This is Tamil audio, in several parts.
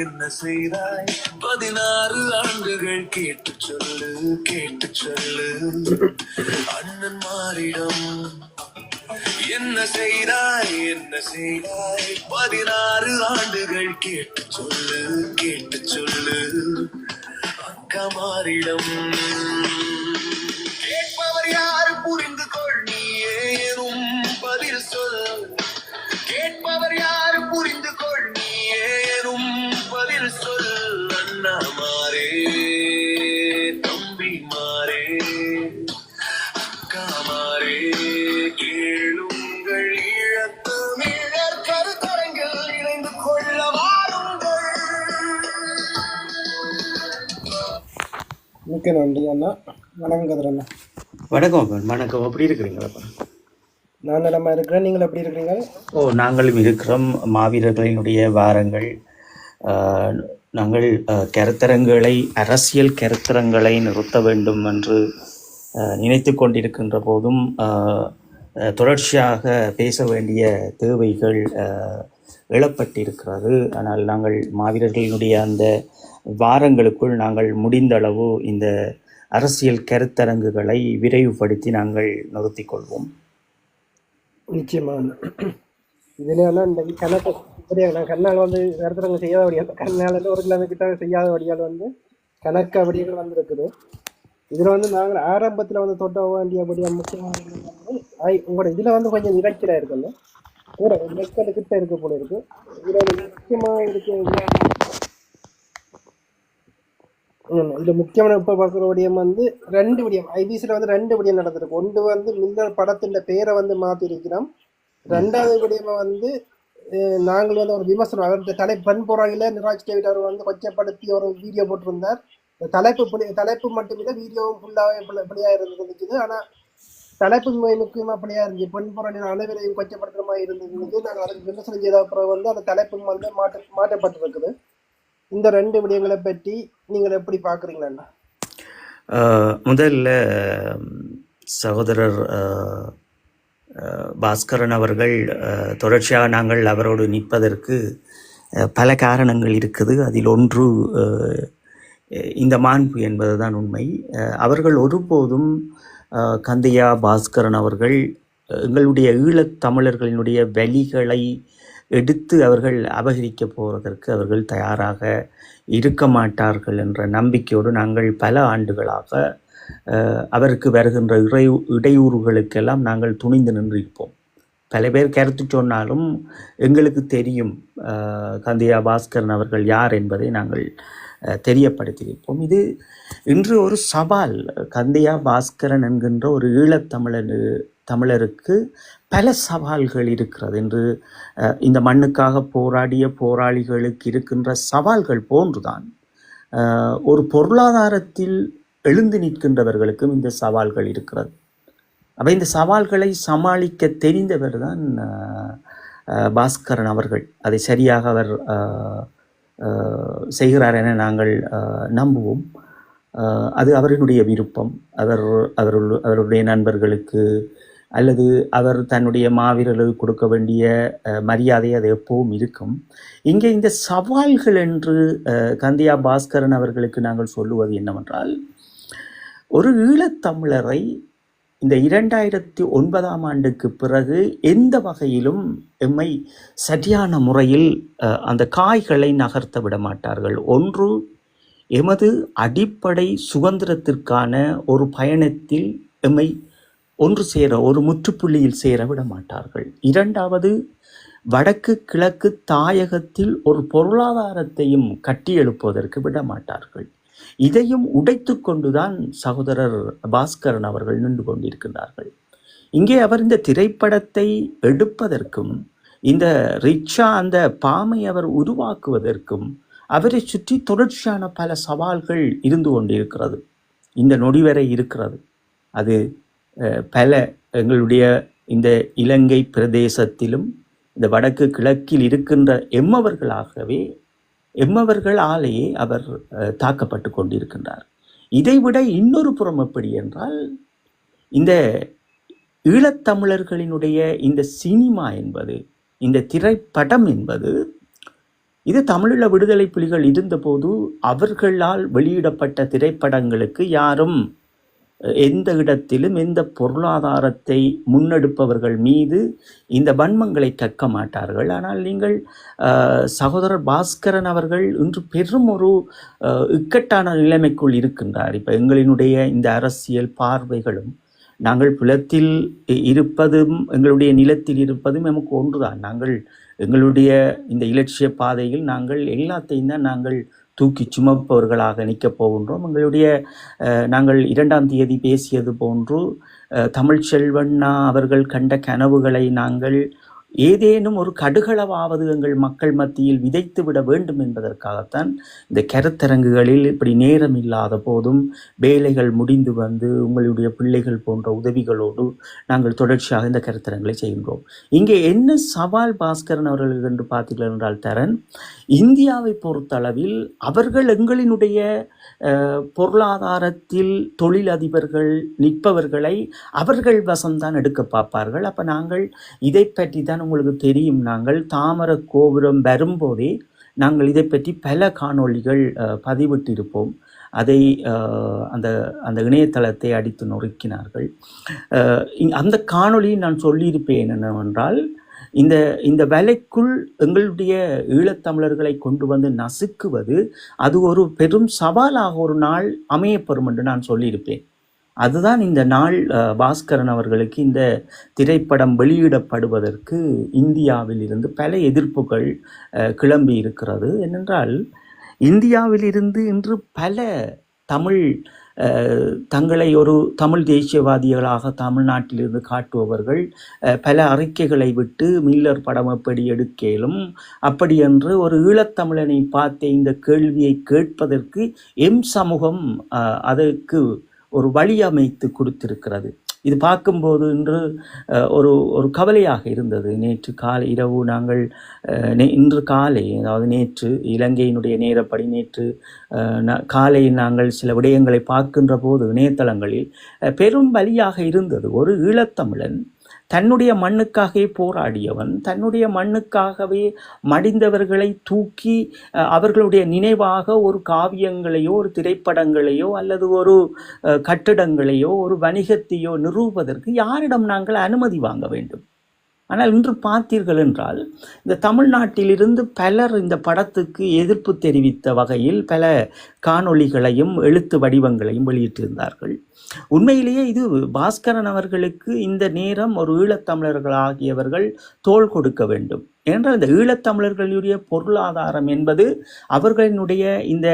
என்ன செய்தாய்? பதினாறு ஆண்டுகள் கேட்டு சொல்லு கேட்டு சொல்லு. அண்ணன் மாறிடம். என்ன செய்தாய்? என்ன செய்தாய்? பதினாறு ஆண்டுகள் கேட்டு சொல்லு கேட்டு சொல்லு. அக்கா மாறிடம். கேட்பவர் யாரு? புரிந்து கொள் நீ ஏனும் பதில் சொல். மிக்க நன்றி அண்ணா. வணக்கம் கதிர் அண்ணா. வணக்கம். வணக்கம். எப்படி இருக்கிறீங்களா நான் நிலமா இருக்கிறேன். நீங்கள் எப்படி இருக்கிறீங்க? ஓ நாங்களும் இருக்கிறோம். மாவீரர்களினுடைய வாரங்கள் நாங்கள் ஆஹ், கருத்தரங்குகளை அரசியல் கருத்தரங்களை நிறுத்த வேண்டும் என்று நினைத்து கொண்டிருக்கின்ற போதும் தொடர்ச்சியாக பேச வேண்டிய தேவைகள் எழப்பட்டிருக்கிறது. ஆனால் நாங்கள் மாவீரர்களினுடைய அந்த வாரங்களுக்குள் நாங்கள் முடிந்த அளவு இந்த அரசியல் கருத்தரங்குகளை விரைவுபடுத்தி நாங்கள் நிறுத்தி கொள்வோம். நிச்சயமாக. இதுல இந்த கணக்கு கண்ணால் வந்து கருத்தரங்கு செய்யாத வழியால் கண்ணால் ஒரு கிலோமீட்டர் செய்யாத வழியால் வந்து கணக்கு அப்படிகள் வந்திருக்குது. இதில் வந்து நாங்கள் ஆரம்பத்தில் வந்து தொட்ட வேண்டியபடியாக முக்கியமான ஐ உங்களோட இதில் வந்து கொஞ்சம் இறைச்சலாக இருக்குல்ல? கூட நெக்கல் கிட்ட இருக்க போல இருக்கு. இதில் முக்கியமாக இருக்க. இதுல முக்கியமான இப்ப பார்க்குற விடயம் வந்து ரெண்டு விடயம். ஐபிசியில் வந்து ரெண்டு விடயம் நடந்திருக்கு. ஒன்று வந்து மின்னல் படத்தின் பேரை வந்து மாற்றிருக்கிறோம் ரெண்டாவது விடயமா வந்து நாங்கள் வந்து ஒரு விமர்சனம். அவர் தலை பெண் போராளியில் நிராஜ் டேவிட் அவர் வந்து கொச்சப்படுத்தி ஒரு வீடியோ போட்டிருந்தார். தலைப்பு புலி தலைப்பு மட்டுமில்லை வீடியோவும் ஃபுல்லாகவே பிள்ளையாக இருந்துருந்துச்சு ஆனால் தலைப்பு முக்கியமாக முக்கியமா பிள்ளையா இருந்துச்சு. பெண் போராளிகள் அனைவரையும் கொச்சப்படுத்துற மாதிரி இருந்தது நாங்கள் அதுக்கு விமர்சனம் செய்த அப்புறம் வந்து அந்த தலைப்பும் வந்து மாற்ற மாற்றப்பட்டிருக்குது. இந்த ரெண்டு விடயங்களை பற்றி நீங்கள் எப்படி பார்க்குறீங்களா முதல்ல சகோதரர் பாஸ்கரன் அவர்கள் தொடர்ச்சியாக நாங்கள் அவரோடு நிற்பதற்கு பல காரணங்கள் இருக்குது. அதில் ஒன்று இந்த மாண்பு என்பதுதான் உண்மை. அவர்கள் ஒருபோதும் கந்தையா பாஸ்கரன் அவர்கள் எங்களுடைய ஈழத் தமிழர்களினுடைய வலிகளை எடுத்து அவர்கள் அபகரிக்க போவதற்கு அவர்கள் தயாராக இருக்க மாட்டார்கள் என்ற நம்பிக்கையோடு நாங்கள் பல ஆண்டுகளாக அவருக்கு வருகின்ற இடை இடையூறுகளுக்கெல்லாம் நாங்கள் துணிந்து நின்றிருப்போம். பல பேர் கருத்து சொன்னாலும் எங்களுக்கு தெரியும் கந்தியா கந்தையா பாஸ்கரன் அவர்கள் யார் என்பதை நாங்கள் தெரியப்படுத்தியிருப்போம். இது இன்று ஒரு சவால். கந்தையா பாஸ்கரன் என்கின்ற ஒரு ஈழத்தமிழர் தமிழருக்கு பல சவால்கள் இருக்கிறது என்று இந்த மண்ணுக்காக போராடிய போராளிகளுக்கு இருக்கின்ற சவால்கள் போன்றுதான் ஒரு பொருளாதாரத்தில் எழுந்து நிற்கின்றவர்களுக்கும் இந்த சவால்கள் இருக்கிறது. அப்போ இந்த சவால்களை சமாளிக்க தெரிந்தவர் தான் பாஸ்கரன் அவர்கள். அதை சரியாக அவர் செய்கிறார் என நாங்கள் நம்புவோம். அது அவரினுடைய விருப்பம். அவர் அவருடைய நண்பர்களுக்கு அல்லது அவர் தன்னுடைய மாவீரர்களுக்கு கொடுக்க வேண்டிய மரியாதை அது எப்பவும் இருக்கும். இங்கே இந்த சவால்கள் என்று கந்தியா பாஸ்கரன் அவர்களுக்கு நாங்கள் சொல்லுவது என்னவென்றால் ஒரு ஈழத்தமிழரை இந்த இரண்டாயிரத்தி ஒன்பதாம் ஆண்டுக்கு பிறகு எந்த வகையிலும் எம்மை சரியான முறையில் அந்த காய்களை நகர்த்த விட மாட்டார்கள். ஒன்று எமது அடிப்படை சுதந்திரத்திற்கான ஒரு பயணத்தில் எம்மை ஒன்று சேர ஒரு முற்றுப்புள்ளியில் சேர விட மாட்டார்கள் இரண்டாவது வடக்கு கிழக்கு தாயகத்தில் ஒரு பொருளாதாரத்தையும் கட்டியெழுப்புவதற்கு விட மாட்டார்கள் இதையும் உடைத்து கொண்டுதான் சகோதரர் பாஸ்கரன் அவர்கள் நின்று கொண்டிருக்கிறார்கள் இங்கே அவர் இந்த திரைப்படத்தை எடுப்பதற்கும் இந்த ரிச்சா அந்த பாமை அவர் உருவாக்குவதற்கும் அவரை சுற்றி தொடர்ச்சியான பல சவால்கள் இருந்து கொண்டிருக்கிறது. இந்த நொடி வரை இருக்கிறது. அது பல எங்களுடைய இந்த இலங்கை பிரதேசத்திலும் இந்த வடக்கு கிழக்கில் இருக்கின்ற எம்மவர்களாகவே எம்மவர்களாலேயே அவர் தாக்கப்பட்டு கொண்டிருக்கின்றார். இதைவிட இன்னொரு புறம் எப்படி என்றால் இந்த ஈழத்தமிழர்களினுடைய இந்த சினிமா என்பது இந்த திரைப்படம் என்பது இது தமிழீழ விடுதலை புலிகள் இருந்தபோது அவர்களால் வெளியிடப்பட்ட திரைப்படங்களுக்கு யாரும் எந்த இடத்திலும் எந்த பொருளாதாரத்தை முன்னெடுப்பவர்கள் மீது இந்த வன்மங்களை கற்க மாட்டார்கள். ஆனால் நீங்கள் சகோதரர் பாஸ்கரன் அவர்கள் இன்று பெரும் ஒரு இக்கட்டான நிலைமைக்குள் இருக்கின்றார். இப்போ எங்களினுடைய இந்த அரசியல் பார்வைகளும் நாங்கள் புலத்தில் இருப்பதும் எங்களுடைய நிலத்தில் இருப்பதும் நமக்கு ஒன்றுதான். நாங்கள் எங்களுடைய இந்த இலட்சிய பாதையில் நாங்கள் எல்லாத்தையும் தான் நாங்கள் தூக்கி சுமப்பவர்களாக நிற்கப் போகின்றோம். எங்களுடைய நாங்கள் இரண்டாம் தேதி பேசியது போன்று தமிழ் செல்வண்ணா அவர்கள் கண்ட கனவுகளை நாங்கள் ஏதேனும் ஒரு கடுகளவாவது எங்கள் மக்கள் மத்தியில் விதைத்து விட வேண்டும் என்பதற்காகத்தான் இந்த கருத்தரங்குகளில் இப்படி நேரம் இல்லாத போதும் வேலைகள் முடிந்து வந்து உங்களுடைய பிள்ளைகள் போன்ற உதவிகளோடு நாங்கள் தொடர்ச்சியாக இந்த கருத்தரங்களை செய்கின்றோம். இங்கே என்ன சவால் பாஸ்கரன் அவர்கள் என்று பார்த்தீர்கள் என்றால் தரன் இந்தியாவை பொறுத்தளவில் அவர்கள் எங்களினுடைய பொருளாதாரத்தில் தொழிலதிபர்கள் நிற்பவர்களை அவர்கள் வசம்தான் எடுக்க பார்ப்பார்கள். அப்போ நாங்கள் இதை பற்றி தான் உங்களுக்கு தெரியும் நாங்கள் தாமர கோபுரம் வரும்போதே நாங்கள் இதை பற்றி பல காணொளிகள் பதிவிட்டிருப்போம். அதை அந்த அந்த இணையதளத்தை அடித்து நொறுக்கினார்கள். அந்த காணொளியை நான் சொல்லியிருப்பேன் என்னவென்றால் இந்த இந்த வேலைக்குள் எங்களுடைய ஈழத்தமிழர்களை கொண்டு வந்து நசுக்குவது அது ஒரு பெரும் சவாலாக ஒரு நாள் அமையப்பெறும் என்று நான் சொல்லியிருப்பேன். அதுதான் இந்த நாள் பாஸ்கரன் அவர்களுக்கு இந்த திரைப்படம் வெளியிடப்படுவதற்கு இந்தியாவில் இருந்து பல எதிர்ப்புகள் கிளம்பி இருக்கிறது. ஏனென்றால் இந்தியாவிலிருந்து இன்று பல தமிழ் தங்களை ஒரு தமிழ் தேசியவாதிகளாக தமிழ்நாட்டிலிருந்து காட்டுபவர்கள் பல அறிக்கைகளை விட்டு மில்லர் படம் எப்படி எடுக்கலும் அப்படி என்று ஒரு ஈழத்தமிழனை பார்த்த இந்த கேள்வியை கேட்பதற்கு எம் சமூகம் அதற்கு ஒரு வழி அமைத்து கொடுத்திருக்கிறது. இது பார்க்கும்போது இன்று ஒரு ஒரு கவலையாக இருந்தது. நேற்று காலை இரவு நாங்கள் நே- இன்று காலை அதாவது நேற்று இலங்கையினுடைய நேரப்படி நேற்று அஹ், காலை நாங்கள் சில விடயங்களை பார்க்கின்ற போது இணையதளங்களில் பெரும் வழியாக இருந்தது. ஒரு ஈழத்தமிழன் தன்னுடைய மண்ணுக்காகவே போராடியவன் தன்னுடைய மண்ணுக்காகவே மடிந்தவர்களை தூக்கி அவர்களுடைய நினைவாக ஒரு காவியங்களையோ ஒரு திரைப்படங்களையோ அல்லது ஒரு கட்டிடங்களையோ ஒரு வணிகத்தையோ நிறுவுவதற்கு யாரிடம் நாங்கள் அனுமதி வாங்க வேண்டும்? ஆனால் இன்று பார்த்தீர்கள் என்றால் இந்த தமிழ்நாட்டிலிருந்து பலர் இந்த படத்துக்கு எதிர்ப்பு தெரிவித்த வகையில் பல காணொளிகளையும் எழுத்து வடிவங்களையும் வெளியிட்டிருந்தார்கள். உண்மையிலேயே இது பாஸ்கரன் அவர்களுக்கு இந்த நேரம் ஒரு ஈழத்தமிழர்கள் ஆகியவர்கள் தோள் கொடுக்க வேண்டும். ஏனென்றால் இந்த ஈழத்தமிழர்களுடைய பொருளாதாரம் என்பது அவர்களினுடைய இந்த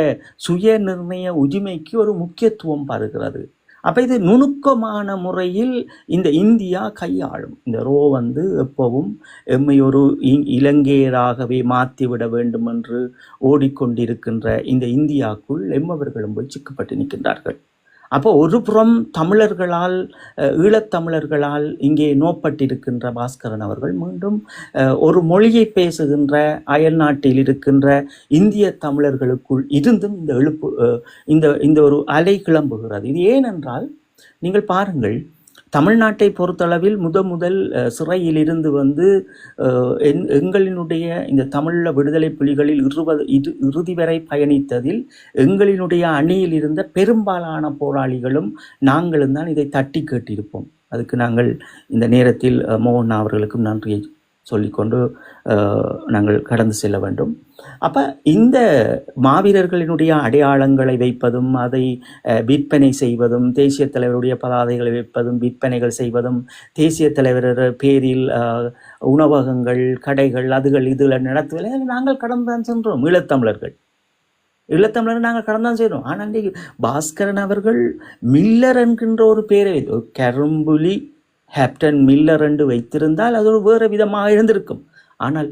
சுய நிர்ணய உரிமைக்கு ஒரு முக்கியத்துவம் பருகிறது அப்போ இது நுணுக்கமான முறையில் இந்த இந்தியா கையாளும். இந்த ரோ வந்து எப்பவும் எம்மை ஒரு இ- இலங்கையராகவே மாற்றிவிட வேண்டும் என்று ஓடிக்கொண்டிருக்கின்ற இந்த இந்தியாக்குள் எம்மவர்களும் போய் சிக்கப்பட்டு நிற்கின்றார்கள். அப்போ ஒரு புறம் தமிழர்களால் ஈழத்தமிழர்களால் இங்கே நோப்பட்டிருக்கின்ற பாஸ்கரன் அவர்கள் மீண்டும் ஒரு மொழியை பேசுகின்ற அயல் நாட்டில் இருக்கின்ற இந்திய தமிழர்களுக்குள் இருந்தும் இந்த எழுப்பு இந்த இந்த ஒரு அலை கிளம்புகிறது. இது ஏனென்றால் நீங்கள் பாருங்கள் தமிழ்நாட்டை பொறுத்தளவில் முத முதல் சிறையிலிருந்து சிறையில் இருந்து வந்து எங்- எங்களினுடைய இந்த தமிழ விடுதலை புலிகளில் இருபது இறு இறுதி வரை பயணித்ததில் எங்களினுடைய அணியில் இருந்த பெரும்பாலான போராளிகளும் நாங்களும் தான் இதை தட்டி கேட்டிருப்போம். அதுக்கு நாங்கள் இந்த நேரத்தில் மோகன் அவர்களுக்கும் நன்றியை சொல்லிக்கொண்டு நாங்கள் கடந்து செல்ல வேண்டும். அப்போ இந்த மாவீரர்களினுடைய அடையாளங்களை வைப்பதும் அதை விற்பனை செய்வதும் தேசிய தலைவருடைய பதாதைகளை வைப்பதும் விற்பனைகள் செய்வதும் தேசிய தலைவர் பேரில் உணவகங்கள் கடைகள் அதுகள் இதுகள் நடத்துவதில் நாங்கள் கடந்து தான் சென்றோம் ஈழத்தமிழர்கள். ஈழத்தமிழர் நாங்கள் கடந்து தான் செய்கிறோம் ஆனால் இன்றைக்கு பாஸ்கரன் அவர்கள் மில்லர் என்கின்ற ஒரு பேரை கரும்புலி ஹேப்டன் மில்லர் என்று வைத்திருந்தால் அது வேறு விதமாக இருந்திருக்கும். ஆனால்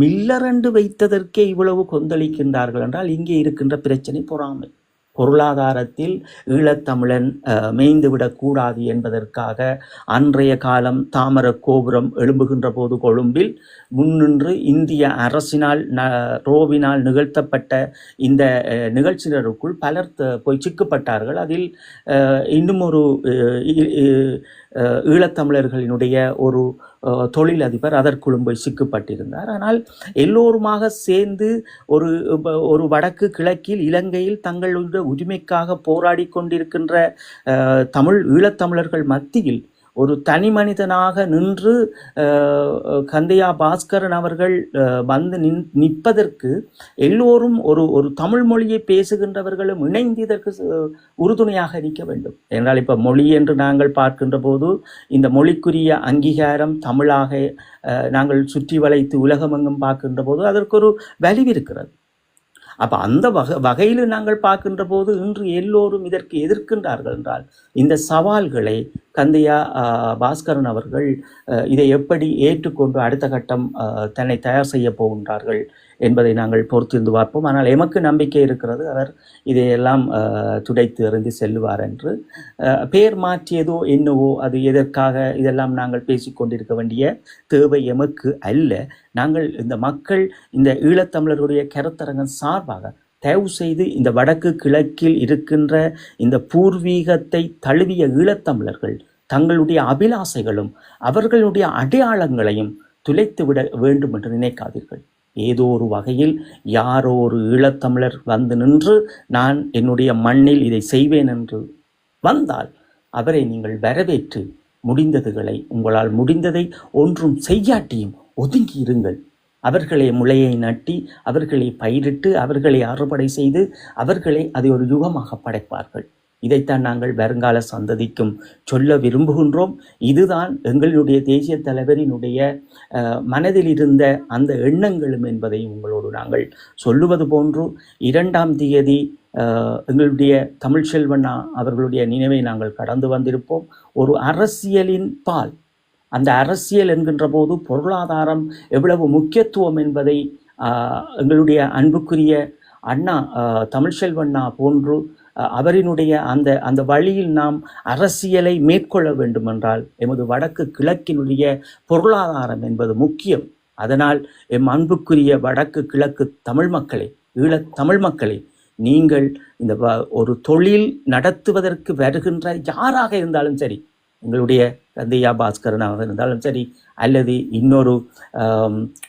மில்லர் என்று வைத்ததற்கே இவ்வளவு கொந்தளிக்கின்றார்கள் என்றால் இங்கே இருக்கின்ற பிரச்சனை பொறாமை. பொருளாதாரத்தில் ஈழத்தமிழன் மேய்ந்துவிடக்கூடாது என்பதற்காக அன்றைய காலம் தாமர கோபுரம் எழும்புகின்ற போது கொழும்பில் முன்னின்று இந்திய அரசினால் ந ரோவினால் நிகழ்த்தப்பட்ட இந்த நிகழ்ச்சியினருக்குள் பலர் த- போய் சிக்கப்பட்டார்கள். அதில் இன்னும் ஒரு ஈழத்தமிழர்களினுடைய ஒரு தொழிலதிபர் அதற்குள்ளும் போய் சிக்கப்பட்டிருந்தார். ஆனால் எல்லோருமாக சேர்ந்து ஒரு ஒரு வடக்கு கிழக்கில் இலங்கையில் தங்களுடைய உரிமைக்காக போராடி கொண்டிருக்கின்ற தமிழ் ஈழத்தமிழர்கள் மத்தியில் ஒரு தனி மனிதனாக நின்று கந்தையா பாஸ்கரன் அவர்கள் வந்து நின் நிற்பதற்கு எல்லோரும் ஒரு ஒரு தமிழ் மொழியை பேசுகின்றவர்களும் இணைந்து இதற்கு உறுதுணையாக நிற்க வேண்டும். என்றால் இப்போ மொழி என்று நாங்கள் பார்க்கின்ற போது இந்த மொழிக்குரிய அங்கீகாரம் தமிழாக நாங்கள் சுற்றி வளைத்து உலகமெங்கும் பார்க்கின்ற போது அதற்கு ஒரு வலிவிருக்கிறது அப்போ அந்த வகை வகையில் நாங்கள் பார்க்கின்ற போது இன்று எல்லோரும் இதற்கு எதிர்க்கின்றார்கள் என்றால் இந்த சவால்களை கந்தையா பாஸ்கரன் அவர்கள் இதை எப்படி ஏற்றுக்கொண்டு அடுத்த கட்டம் தன்னை தயார் செய்ய போகின்றார்கள் என்பதை நாங்கள் பொறுத்திருந்து பார்ப்போம். ஆனால் எமக்கு நம்பிக்கை இருக்கிறது அவர் இதையெல்லாம் துடைத்து எறிந்து செல்லுவார் என்று. பேர் பெயர் மாற்றியதோ என்னவோ அது எதற்காக இதெல்லாம் நாங்கள் பேசிக்கொண்டிருக்க வேண்டிய தேவை எமக்கு அல்ல. நாங்கள் இந்த மக்கள் இந்த ஈழத்தமிழருடைய கருத்தரங்கம் சார்பாக தயவு செய்து இந்த வடக்கு கிழக்கில் இருக்கின்ற இந்த பூர்வீகத்தை தழுவிய ஈழத்தமிழர்கள் தங்களுடைய அபிலாசைகளும் அவர்களுடைய அடையாளங்களையும் துளைத்து விட வேண்டும் என்று நினைக்காதீர்கள். ஏதோ ஒரு வகையில் யாரோ ஒரு ஈழத்தமிழர் வந்து நின்று நான் என்னுடைய மண்ணில் இதை செய்வேன் என்று வந்தால் அவரை நீங்கள் வரவேற்று முடிந்ததுகளை உங்களால் முடிந்ததை ஒன்றும் செய்யாட்டியும் ஒதுங்கி இருங்கள் அவர்களை முளையை நட்டி அவர்களை பயிரிட்டு அவர்களை அறுவடை செய்து அவர்களை அதை ஒரு யுகமாக படைப்பார்கள். இதைத்தான் நாங்கள் வருங்கால சந்ததிக்கும் சொல்ல விரும்புகின்றோம். இதுதான் எங்களுடைய தேசிய தலைவரினுடைய மனதில் இருந்த அந்த எண்ணங்களும் என்பதை உங்களோடு நாங்கள் சொல்லுவது போன்று இரண்டாம் தேதி எங்களுடைய தமிழ்ச்செல்வண்ணா அவர்களுடைய நினைவை நாங்கள் கடந்து வந்திருப்போம். ஒரு அரசியலின் பால் அந்த அரசியல் என்கின்ற போது பொருளாதாரம் எவ்வளவு முக்கியத்துவம் என்பதை எங்களுடைய அன்புக்குரிய அண்ணா தமிழ்ச்செல்வண்ணா போன்று அவரினுடைய அந்த அந்த வழியில் நாம் அரசியலை மேற்கொள்ள வேண்டுமென்றால் எமது வடக்கு கிழக்கினுடைய பொருளாதாரம் என்பது முக்கியம். அதனால் எம் அன்புக்குரிய வடக்கு கிழக்கு தமிழ் மக்களே ஈழத் தமிழ் மக்களே நீங்கள் இந்த வ- ஒரு தொழில் நடத்துவதற்கு வருகின்ற யாராக இருந்தாலும் சரி எங்களுடைய தந்தையா பாஸ்கரனாக இருந்தாலும் சரி அல்லது இன்னொரு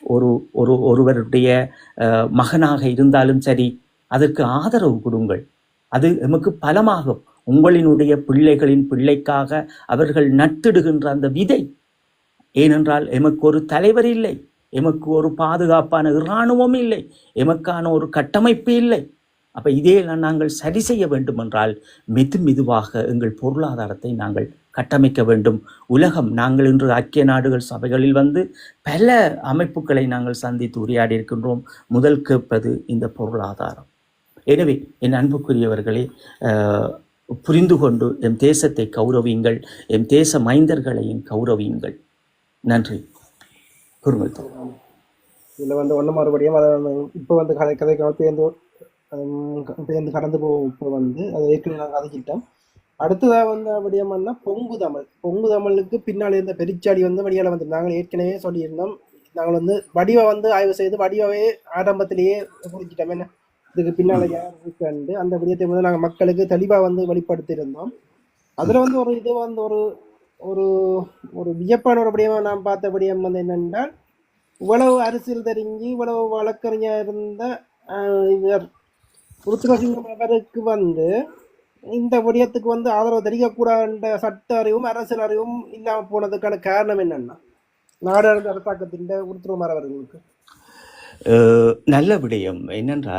ஒரு ஒரு ஒருவருடைய மகனாக இருந்தாலும் சரி அதற்கு ஆதரவு கொடுங்கள். அது எமக்கு பலமாகும். உங்களினுடைய பிள்ளைகளின் பிள்ளைக்காக அவர்கள் நட்டிடுகின்ற அந்த விதை. ஏனென்றால் எமக்கு ஒரு தலைவர் இல்லை. எமக்கு ஒரு பாதுகாப்பான இராணுவம் இல்லை. எமக்கான ஒரு கட்டமைப்பு இல்லை. அப்போ இதையெல்லாம் நாங்கள் சரி செய்ய வேண்டுமென்றால் மெது மெதுவாக எங்கள் பொருளாதாரத்தை நாங்கள் கட்டமைக்க வேண்டும். உலகம் நாங்கள் இன்று ஐக்கிய நாடுகள் சபைகளில் வந்து பல அமைப்புகளை நாங்கள் சந்தித்து உரையாடி இருக்கின்றோம். முதல் கேட்பது இந்த பொருளாதாரம். எனவே என் அன்புக்குரியவர்களே புரிந்து கொண்டு எம் தேசத்தை கௌரவியுங்கள் எம் தேச மைந்தர்களையும் கௌரவியுங்கள். நன்றி. குருமல் இதில் வந்து ஒன்று மறுபடியும் அதை இப்போ வந்து கதை கதை பேருந்து பேருந்து கடந்து போகும் இப்போ வந்து அதை ஏற்கனவே நாங்கள் கதைச்சிட்டோம். அடுத்ததாக வந்த அப்படியம்னா பொங்கு தமிழ். பொங்கு தமிழுக்கு பின்னால் இருந்த பெரிச்சாடி வந்து வடியால் வந்து நாங்கள் ஏற்கனவே சொல்லியிருந்தோம். நாங்கள் வந்து வடிவை வந்து ஆய்வு செய்து வடிவாவே ஆரம்பத்திலேயே குறிச்சிட்டோம் என்ன? இதுக்கு பின்னால் யார் இருக்காண்டு அந்த விடயத்தை வந்து நாங்கள் மக்களுக்கு தெளிவாக வந்து வெளிப்படுத்தியிருந்தோம். அதில் வந்து ஒரு இது வந்து ஒரு ஒரு ஒரு வியப்பான ஒரு விடயமா நாம் பார்த்த விடயம் வந்து என்னென்றால் இவ்வளவு அரசியல் தெரிஞ்சு இவ்வளவு வழக்கறிஞர் இருந்த இவர் ருத்ரசிங்கம் அவருக்கு வந்து இந்த விடயத்துக்கு வந்து ஆதரவு தெரிவிக்கக்கூடாத சட்ட அறிவும் அரசியல் அறிவும் இல்லாமல் போனதுக்கான காரணம் என்னன்னா நாடாளுமன்ற அரசாங்கத்தின் உருத்துவமார் அவர்களுக்கு. நல்ல விடயம் என்னென்றால்